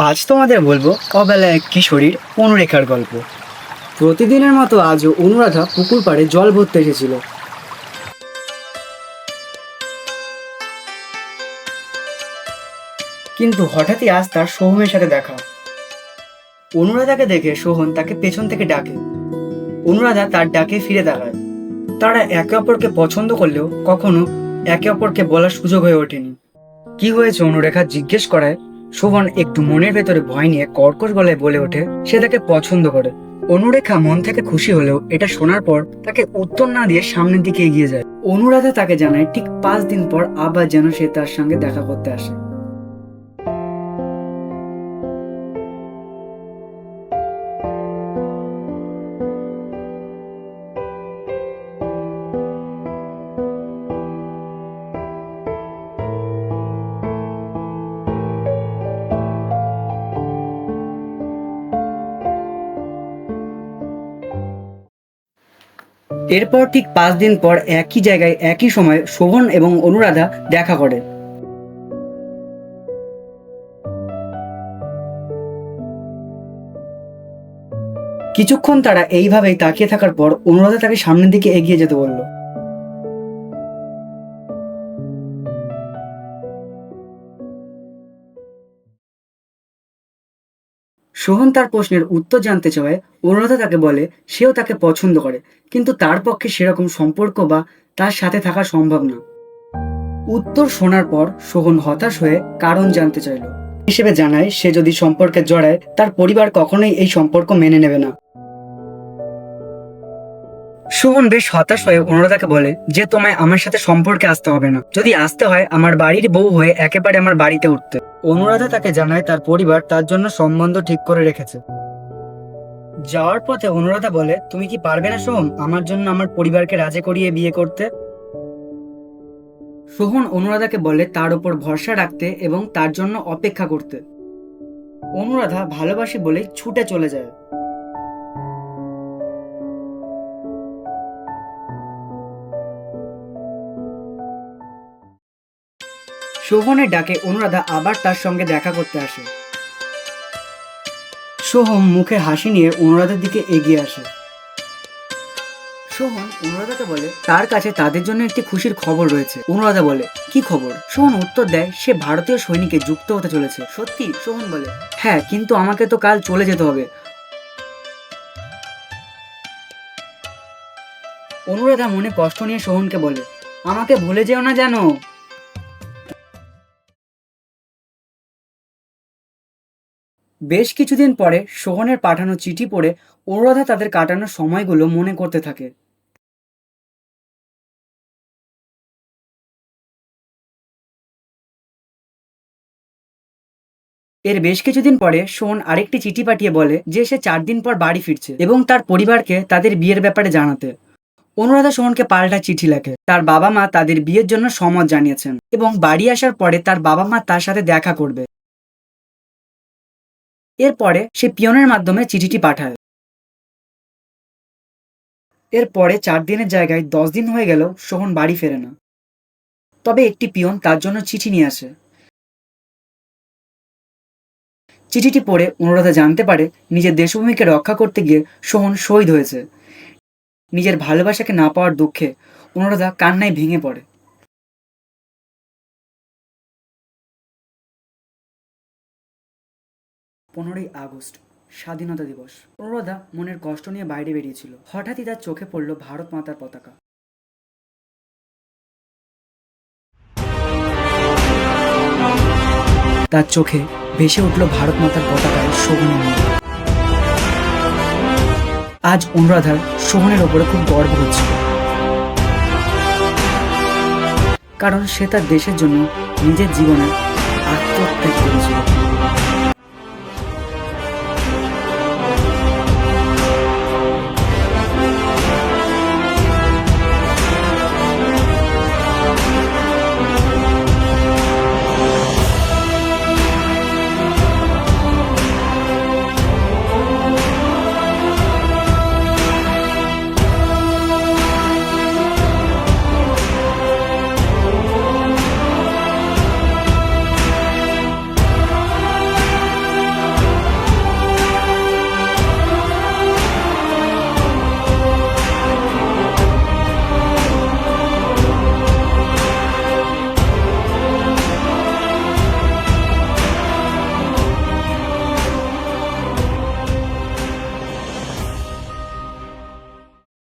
আজ তোমাদের বলব অবেলা এক কিশোরীর অনুরেখার গল্প। প্রতিদিনের মতো আজও অনুরাধা পুকুর পাড়ে জল ভরতে এসেছিল। কিন্তু হঠাৎই আজ তার সোহমের সাথে দেখা। অনুরাধাকে দেখে সোহন তাকে পেছন থেকে ডাকে। অনুরাধা তার ডাকে ফিরে দাঁড়ায় তারা একে অপরকে পছন্দ করলেও কখনো একে অপরকে বলার সুযোগ হয়ে ওঠেনি। কি হয়েছে অনুরেখা জিজ্ঞেস করায়? শোভন একটু মনের ভেতরে ভয় নিয়ে কর্কশ গলায় বলে ওঠে, সে তাকে পছন্দ করে। অনুরেখা মন থেকে খুশি হলেও এটা শোনার পর তাকে উত্তর না দিয়ে সামনের দিকে এগিয়ে যায়। অনুরাধা তাকে জানায়, ঠিক পাঁচ দিন পর আবার যেন সে তার সঙ্গে দেখা করতে আসে। এরপর ঠিক পাঁচ দিন পর একই জায়গায় একই সময় শোভন এবং অনুরাধা দেখা করে। কিছুক্ষণ তারা এইভাবেই তাকিয়ে থাকার পর অনুরাধা তাকে সামনের দিকে এগিয়ে যেতে বলল। সোহন তার প্রশ্নের উত্তর জানতে চাওয়ায় অনুরাধা তাকে বলে সেও তাকে পছন্দ করে, কিন্তু তার পক্ষে সেরকম সম্পর্ক বা তার সাথে থাকা সম্ভব না। উত্তর শোনার পর সোহন হতাশ হয়ে কারণ জানতে চাইল। হিসেবে জানায়, সে যদি সম্পর্কে জড়ায়, তার পরিবার কখনোই এই সম্পর্ক মেনে নেবে না। সোহন বেশ হতাশ হয়ে অনুরাধাকে বলে যে তোমায় আমার সাথে সম্পর্কে আসতে হবে না। যদি আসতে হয়, আমার বাড়ির বউ হয়ে একেবারে আমার বাড়িতে উঠতে। অনুরাধা তাকে জানায় তার পরিবার তার জন্য সম্বন্ধ ঠিক করে রেখেছে। যাওয়ার পথে অনুরাধা বলে, তুমি কি পারবে না সোহম আমার জন্য আমার পরিবারকে রাজি করিয়ে বিয়ে করতে? সোহন অনুরাধাকে বলে, তার উপর ভরসা রাখতে এবং তার জন্য অপেক্ষা করতে। অনুরাধা ভালোবাসি বলে ছুটে চলে যায়। শোভনের ডাকে অনুরাধা আবার তার সঙ্গে দেখা করতে আসে। সোহম মুখে হাসি নিয়ে অনুরাধার দিকে এগিয়ে আসে। সোহন অনুরাধাকে বলে, তার কাছে তাদের জন্য একটি খুশির খবর রয়েছে। অনুরাধা বলে, কি খবর? সোহন উত্তর দেয়, সে ভারতীয় সৈনিকে যুক্ত হতে চলেছে। সত্যি? সোহন বলে হ্যাঁ কিন্তু আমাকে তো কাল চলে যেতে হবে। অনুরাধা মনে কষ্ট নিয়ে সোহনকে বলে, আমাকে ভুলে যেও না জানো। বেশ কিছুদিন পরে সোহনের পাঠানো চিঠি পড়ে অনুরাধা তাদের কাটানো সময়গুলো মনে করতে থাকে। এর বেশ কিছুদিন পরে সোহন আরেকটি চিঠি পাঠিয়ে বলে যে সে চার দিন পর বাড়ি ফিরছে এবং তার পরিবারকে তাদের বিয়ের ব্যাপারে জানাতে। অনুরাধা সোহনকে পাল্টা চিঠি লেখে। তার বাবা মা তাদের বিয়ের জন্য সম্মত জানিয়েছেন এবং বাড়ি আসার পরে তার বাবা মা তার সাথে দেখা করবে। এরপরে সে পিয়নের মাধ্যমে চিঠিটি পাঠায়। এরপরে চার দিনের জায়গায় দশ দিন হয়ে গেল সোহন বাড়ি ফেরে না। তবে একটি পিয়ন তার জন্য চিঠি নিয়ে আসে। চিঠিটি পড়ে অনুরাধা জানতে পারে নিজের দেশভূমিকে রক্ষা করতে গিয়ে সোহন শহীদ হয়েছে। নিজের ভালোবাসাকে না পাওয়ার দুঃখে অনুরাধা কান্নায় ভেঙে পড়ে। পনেরোই আগস্ট, স্বাধীনতা দিবস। অনুরাধা মনের কষ্ট নিয়ে বাইরে বেরিয়েছিল। হঠাৎই তার চোখে পড়ল ভারত মাতার পতাকা। তার চোখে ভেসে উঠল ভারত মাতার পতাকায় শোভনের মুখ আজ অনুরাধার সোহনের ওপরে খুব গর্ব হচ্ছিল কারণ সে তার দেশের জন্য নিজের জীবনে আত্মত্যাগ করেছিল।